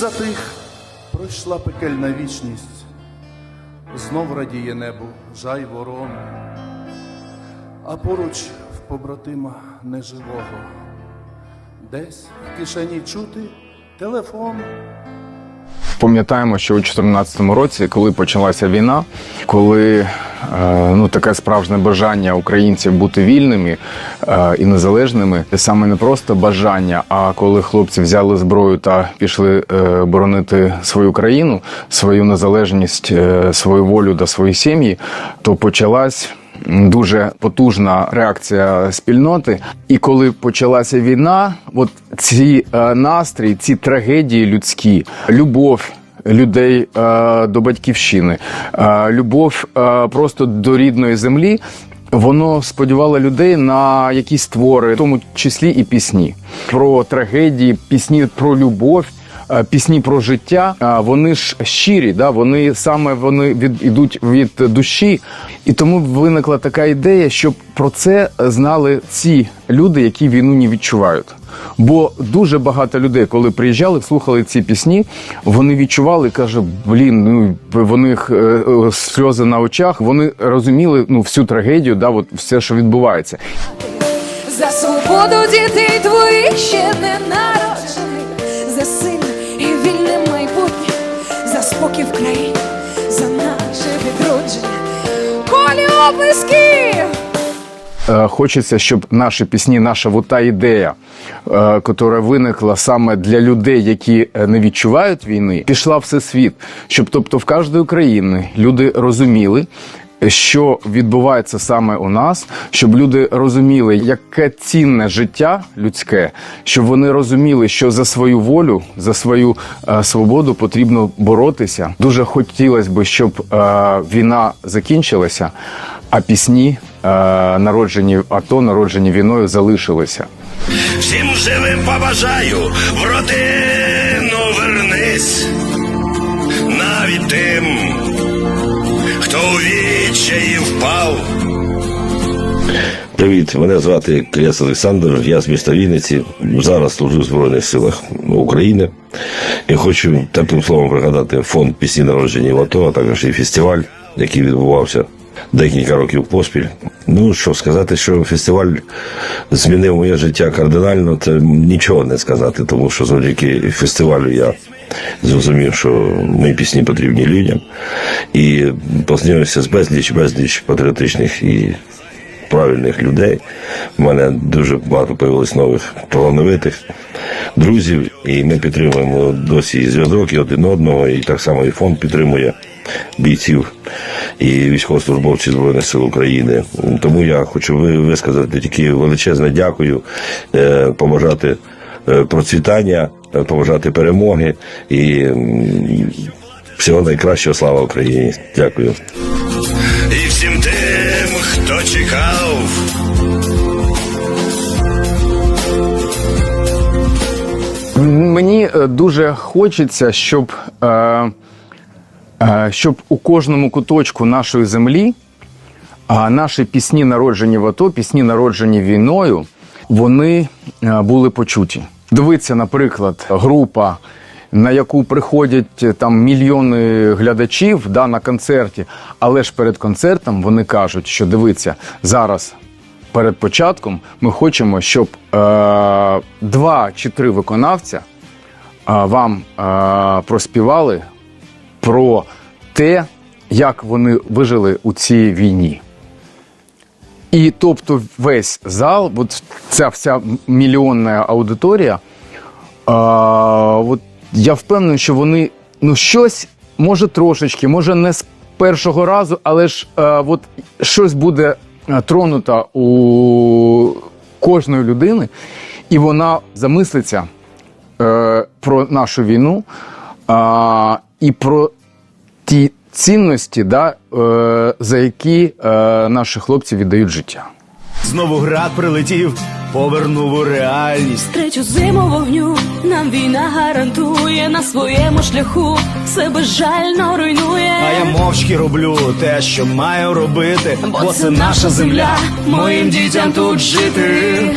затих, пройшла пекельна вічність, знов радіє небо, жай ворон, а поруч в побратима неживого, десь в кишені чути телефон. Пам'ятаємо, що у 2014 році, коли почалася війна, коли ну таке справжнє бажання українців бути вільними е, і незалежними, саме не просто бажання, а коли хлопці взяли зброю та пішли е, боронити свою країну, свою незалежність, е, свою волю та свої сім'ї, то почалась. Дуже потужна реакція спільноти, і коли почалася війна, от ці е, настрій, ці трагедії людські, любов людей е, до батьківщини, е, любов е, просто до рідної землі. Воно сподівало людей на якісь твори, в тому числі і пісні про трагедії, пісні про любов. Пісні про життя, вони ж щирі, да вони саме вони від ідуть від душі, і тому виникла така ідея, щоб про це знали ці люди, які війну не відчувають. Бо дуже багато людей, коли приїжджали, слухали ці пісні, вони відчували, каже, блін, ну в них е, е, сльози на очах. Вони розуміли ну всю трагедію, да, от все, що відбувається. За свободу дітей твоїх ще не народжених, за сильне і вільне майбутнє, за спокій в країні, за наше відродження. Колі облисків! Е, Хочеться, щоб наші пісні, наша вот та ідея, е, яка виникла саме для людей, які е, не відчувають війни, пішла в всесвіт. Щоб, тобто, в кожної країни люди розуміли. Що відбувається саме у нас, щоб люди розуміли, яке цінне життя людське, щоб вони розуміли, що за свою волю, за свою е, свободу потрібно боротися. Дуже хотілося б, щоб е, війна закінчилася, а пісні, е, народжені АТО, народжені війною, залишилися. Всім живим побажаю в родину вернись, навіть тим, хто у відчаї впав. Привіт, мене звати Кляс Олександр. Я з міста Вінниці. Зараз служу в Збройних силах України. І хочу таким словом пригадати фонд пісні народження в АТО, а також і фестиваль, який відбувався декілька років поспіль. Ну що сказати, що фестиваль змінив моє життя кардинально, це нічого не сказати, тому що завдяки фестивалю я зрозумів, що мої пісні потрібні людям. І познайомився з безліч, безліч патріотичних і правильних людей. У мене дуже багато появилось нових талановитих друзів, і ми підтримуємо досі зв'язок і один одного, і так само і фонд підтримує бійців і військовослужбовців Збройних сил України. Тому я хочу висказати тільки величезне дякую, е, побажати е, процвітання, е, побажати перемоги і всього найкращого. Слава Україні! Дякую. І всім тим, хто чекав, Мені дуже хочеться, щоб, е, щоб у кожному куточку нашої землі наші пісні, народжені в АТО, пісні, народжені війною, вони е, були почуті. Дивиться, наприклад, група, на яку приходять е, там мільйони глядачів да, на концерті, але ж перед концертом вони кажуть, що дивиться зараз перед початком ми хочемо, щоб е, два чи три виконавця е, вам е, проспівали про те, як вони вижили у цій війні. І тобто весь зал, от ця вся мільйонна аудиторія, а, от я впевнений, що вони ну щось, може трошечки, може не з першого разу, але ж а, от щось буде тронуто у кожної людини, і вона замислиться е, про нашу війну а, і про ті цінності, да, е, за які е, наші хлопці віддають життя. Знову град прилетів, повернув у реальність. Третю зиму вогню нам війна гарантує на своєму шляху все безжально руйнує. А я мовчки роблю те, що маю робити, бо це наша земля, моїм дітям тут жити.